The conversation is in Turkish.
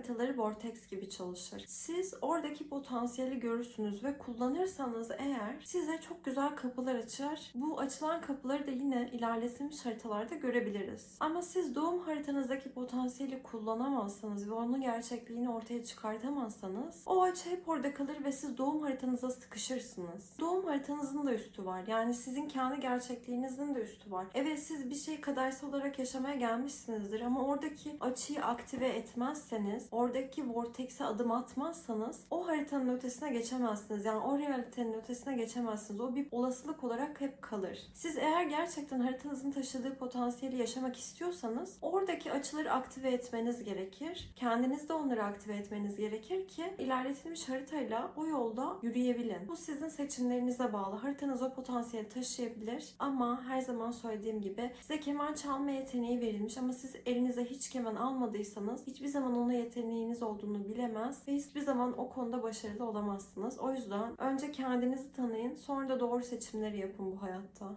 haritaları vortex gibi çalışır. Siz oradaki potansiyeli görürsünüz ve kullanırsanız eğer size çok güzel kapılar açar. Bu açılan kapıları da yine ilerletilmiş haritalarda görebiliriz. Ama siz doğum haritanızdaki potansiyeli kullanamazsanız ve onun gerçekliğini ortaya çıkartamazsanız o açı hep orada kalır ve siz doğum haritanıza sıkışırsınız. Doğum haritanızın da üstü var. Yani sizin kendi gerçekliğinizin de üstü var. Evet siz bir şey kadersel olarak yaşamaya gelmişsinizdir ama oradaki açıyı aktive etmezseniz, oradaki vortex'e adım atmazsanız o haritanın ötesine geçemezsiniz. Yani o realitenin ötesine geçemezsiniz. O bir olasılık olarak hep kalır. Siz eğer gerçekten haritanızın taşıdığı potansiyeli yaşamak istiyorsanız oradaki açıları aktive etmeniz gerekir. Kendiniz de onları aktive etmeniz gerekir ki ilerletilmiş haritayla o yolda yürüyebilin. Bu sizin seçimlerinize bağlı. Haritanız o potansiyeli taşıyabilir ama her zaman söylediğim gibi size keman çalma yeteneği verilmiş ama siz elinize hiç keman almadıysanız hiçbir zaman ona yeteneğiniz olduğunu bilemez ve hiçbir zaman o konuda başarılı olamazsınız. O yüzden önce kendinizi tanıyın sonra da doğru seçimleri yapın bu hayatta.